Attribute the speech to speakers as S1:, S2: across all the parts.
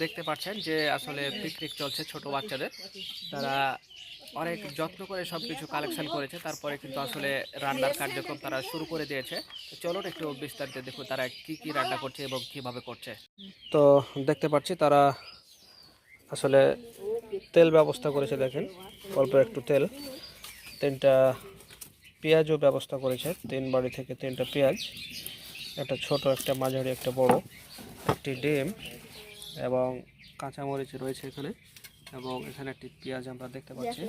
S1: দেখতে পাচ্ছেন যে আসলে পিকনিক চলছে ছোট বাচ্চাদের। তারা অনেক যত্ন করে সব কিছু কালেকশন করেছে, তারপরে কিন্তু আসলে রান্নার কার্যক্রম তারা শুরু করে দিয়েছে। চলুন একটু বিস্তারিত দেখুন তারা কি কি রান্না করছে এবং কীভাবে করছে। তো দেখতে পাচ্ছি তারা আসলে তেল ব্যবস্থা করেছে দেখেন, অল্প একটু তেল। তিনটা পেঁয়াজও ব্যবস্থা করেছে, তিন বাড়ি থেকে তিনটা পেঁয়াজ, একটা ছোট, একটা মাঝারি, একটা বড়, একটি ডিম। এবং কাঁচামরিচ রয়েছে এখানে, এবং এখানে একটি পেঁয়াজ আমরা দেখতে পাচ্ছি।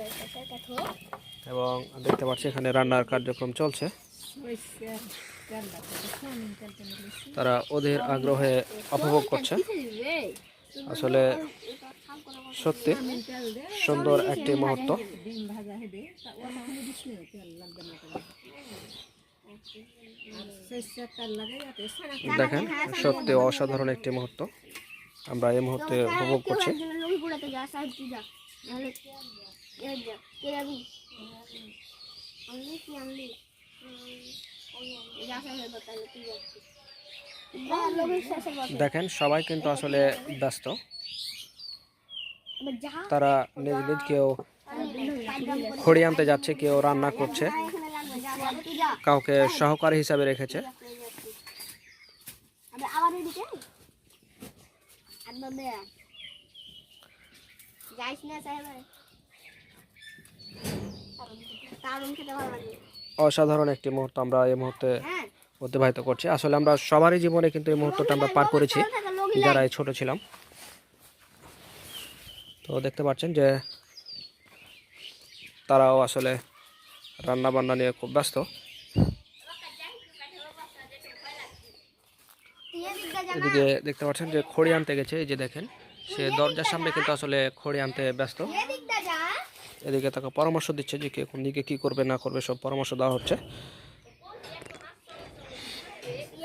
S1: এবং দেখতে পাচ্ছি এখানে রান্নার কার্যক্রম চলছে। তারা ওদের আগ্রহে উপভোগ করছে। আসলে সত্যি সুন্দর একটি মুহূর্ত। দেখেন, সত্যি অসাধারণ একটি মুহূর্ত। আমরা এই মুহূর্তে উপভোগ করছি। দেখেন সবাই কিন্তু আসলে ব্যস্ত। তারা নিজ নিজ কেউ খড়ি আনতে যাচ্ছে কেউ রান্না করছে।
S2: এখানে লাগবে যা বল তুই যা।
S1: কাউকে সহকারী হিসাবে রেখেছে। অসাধারণ একটি মুহূর্ত আমরা এই মুহূর্তে
S2: হ্যাঁ।
S1: অতিবাহিত করছি। আসলে আমরা সবারই জীবনে কিন্তু এই মুহূর্তটা আমরা পার করেছি যারা এই ছোট ছিলাম। তো দেখতে পাচ্ছেন যে তারাও আসলে রান্না বান্না নিয়ে খুব ব্যস্ত। এদিকে দেখতে পাচ্ছেন যে খড়ি আনতে গেছে, এই যে দেখেন, সে দরজার সামনে কিন্তু আসলে খড়ি আনতে ব্যস্ত। এদিকে তাকে পরামর্শ দিচ্ছে যে কে কোন দিকে কী করবে, না করবে, সব পরামর্শ দেওয়া হচ্ছে।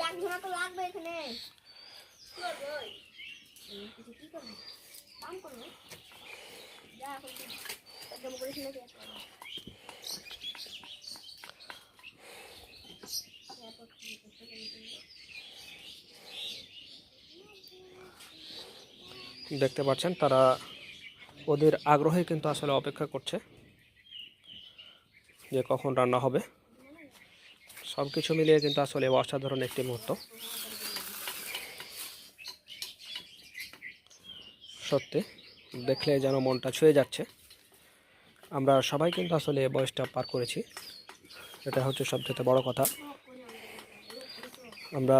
S2: এক ঘোড়া তো লাগবে এখানে কাম করব যা এখন তুই একদম করিস না কি?
S1: দেখতে পাচ্ছেন, তারা ওদের আগ্রহে কিন্তু আসলে অপেক্ষা করছে যে কখন রান্না হবে। সব কিছু মিলিয়ে কিন্তু আসলে অসাধারণ একটি মুহূর্ত। সত্যি, দেখলে যেন মনটা ছুঁয়ে যাচ্ছে। আমরা সবাই কিন্তু আসলে বয়সটা পার করেছি। এটা হচ্ছে সবচেয়ে বড় কথা। আমরা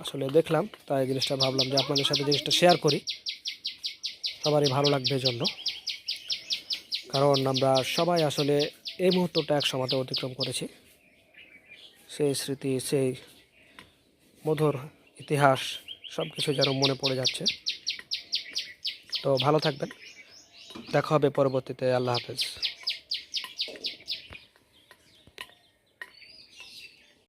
S1: আসলে দেখলাম, তাই জিনিসটা ভাবলাম যে আপনাদের সাথে জিনিসটা শেয়ার করি। সবারই ভালো লাগবে জন্য। কারণ আমরা সবাই আসলে এই মুহূর্তটা এক সমাতে অতিক্রম করেছি। সেই স্মৃতি, সেই মধুর ইতিহাস সব কিছু যেন মনে পড়ে যাচ্ছে। তো ভালো থাকবেন। দেখা হবে পরবর্তীতে। আল্লাহ হাফেজ।